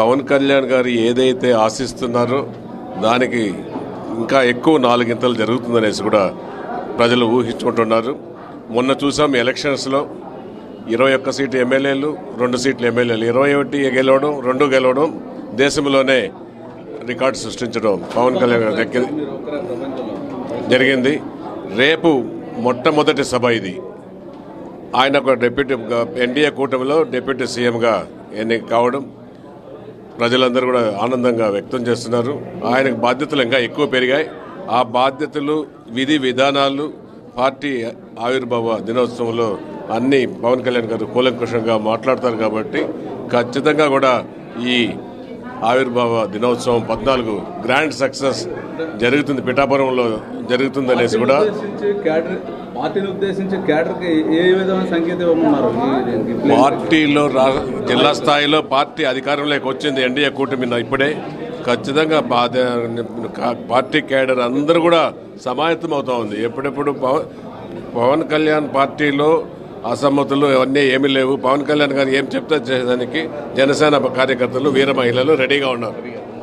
పవన్ కళ్యాణ్ గారు ఏదైతే ఆశిస్తున్నారో దానికి ఇంకా ఎక్కువ నాలుగింతలు జరుగుతుందనేసి కూడా ప్రజలు ఊహించుకుంటున్నారు. మొన్న చూసాం ఎలక్షన్స్లో ఇరవై ఒక్క సీటు ఎమ్మెల్యేలు రెండు సీట్లు ఎమ్మెల్యేలు. ఇరవై ఒకటి గెలవడం రెండు గెలవడం దేశంలోనే రికార్డు సృష్టించడం పవన్ కళ్యాణ్ గారి దగ్గర జరిగింది. రేపు మొట్టమొదటి సభ ఇది. ఆయన ఒక డిప్యూటీ ఎన్డీఏ కూటమిలో డిప్యూటీ సీఎంగా ఎన్నిక కావడం ప్రజలందరూ కూడా ఆనందంగా వ్యక్తం చేస్తున్నారు. ఆయనకు బాధ్యతలు ఇంకా ఎక్కువ పెరిగాయి. ఆ బాధ్యతలు విధి విధానాలు పార్టీ ఆవిర్భావ దినోత్సవంలో అన్ని పవన్ కళ్యాణ్ గారు కూలంకుషంగా మాట్లాడతారు కాబట్టి ఖచ్చితంగా కూడా ఈ ఆవిర్భావ దినోత్సవం పద్నాలుగు గ్రాండ్ సక్సెస్ జరుగుతుంది. పిఠాపురంలో జరుగుతుంది అనేసి కూడా పార్టీని ఉద్దేశించి ఏ విధమైన సంకేతం ఇవ్వమన్నారు? పార్టీలో జిల్లా స్థాయిలో పార్టీ అధికారంలోకి వచ్చింది ఎన్డీఏ కూటమి ఇప్పుడే. ఖచ్చితంగా పార్టీ కేడర్ అందరూ కూడా సమాయత్తం అవుతా ఉంది. ఎప్పుడెప్పుడు పవ- పవన్ కళ్యాణ్ పార్టీలో అసమ్మతులు అవన్నీ ఏమీ లేవు. పవన్ కళ్యాణ్ గారు ఏం చెప్తే చేసేదానికి జనసేన కార్యకర్తలు వీర మహిళలు రెడీగా ఉన్నారు.